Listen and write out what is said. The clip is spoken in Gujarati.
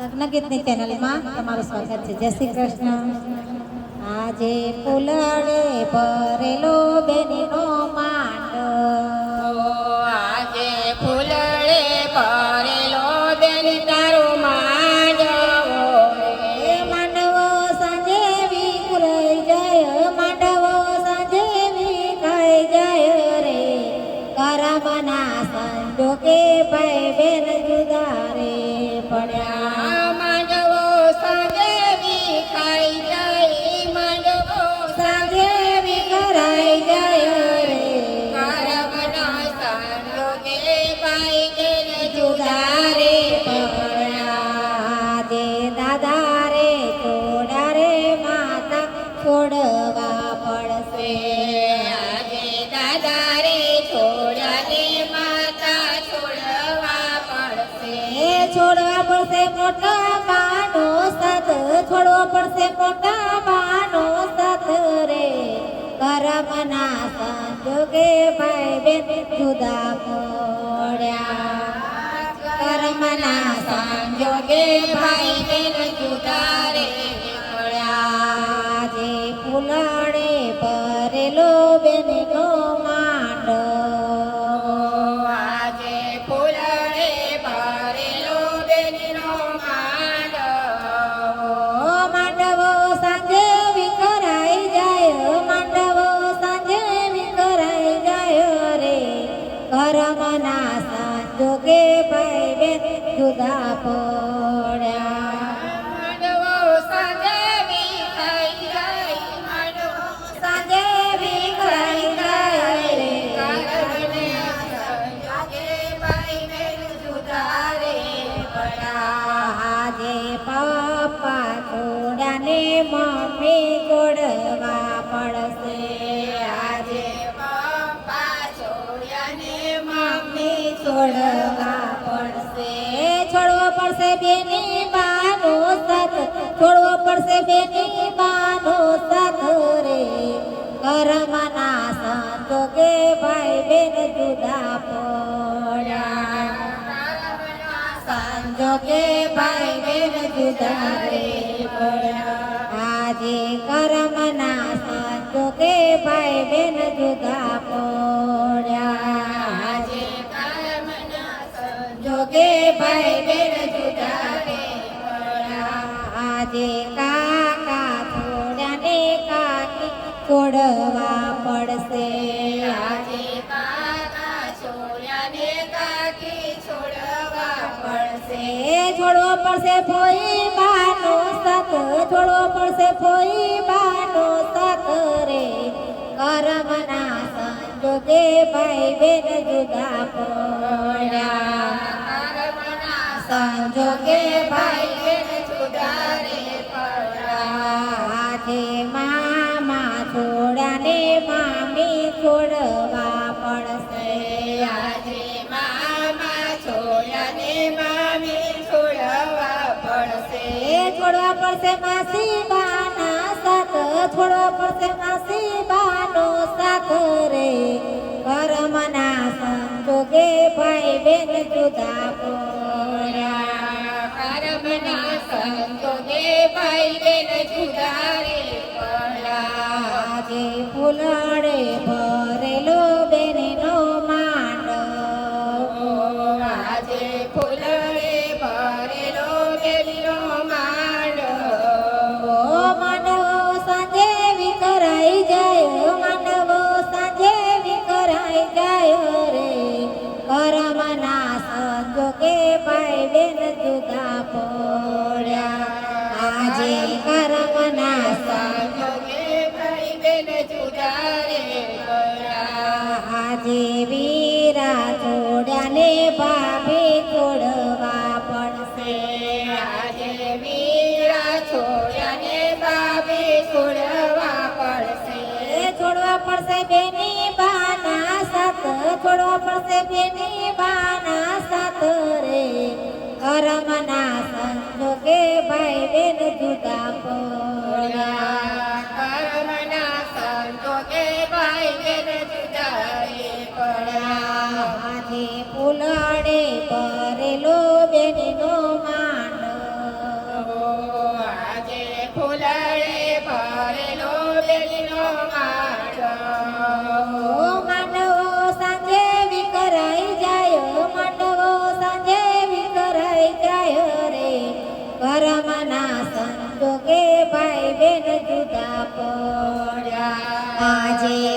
લગ્ન ગીતની ચેનલમાં તમારું સ્વાગત છે. જય શ્રી કૃષ્ણ. આજે ફૂલડે ભરેલો બેનીનો માંડો મોટા બાનો છોડવો પડશે બાનો સાથ રે. કરમના ભાઈ બેન જુદા પડ્યા. કર્મના સંજોગે ભાઈ બેન જુદા રે પડ્યા. જે બેનનો માંડો ભાઈ બેન જુદા પડ્યા. માંડવો સાંજે વિખાઈ જાય માંડવો સાંજે વિખરાઈ જાય રે. કર્મના સંજોગે ભાઈ બેન જુદા રે પડ્યા. આજે પપ્પા છોડ્યાને મમ્મી ગોડવા પડશે. આજે પપ્પા છોડ્યાને મમ્મી છોડવો પડશે બેની બાનો સાથ, છોડવો પડશે બેની બાનો સાથ રે. કરમના કે ભાઈ બેન જુદા પડ્યા. સંજોગે ભાઈ બેન જુદા રે પડ્યા. આજે કરમના કે ભાઈ બેન જુદા પડ્યા. આજે કર્મના જોગે ભાઈ બેન આજે કાકા છોડ્યાને કાકી છોડવા પડશે. આજે કાકા છોડ્યાને કાકી છોડવા પડશે. છોડવો પડશે ફોઈ બાનો સત છોડવો પડશે ફોઈ બાનો સત રે. કરમના સંજોગે ભાઈ બેન જુદા પડ્યા. સંજોગે ભાઈ બેન જુદા રે. આજે મામા છોડાને મામી છોડવા પડશે. આજે મામા છોડ્યાને મામી છોડવા પડશે. છોડવા પડશે માસી બાના સાથ, છોડવા પડશે માસી બાનો સાથ રે. કરમના સંજોગે ભાઈ બેન જુદા જુદા રે પડ્યા માનો ફૂલડે માંડો. આજે ફૂલડે આજે કરમના સંજોગે બેન જુદા પડ્યા. આજે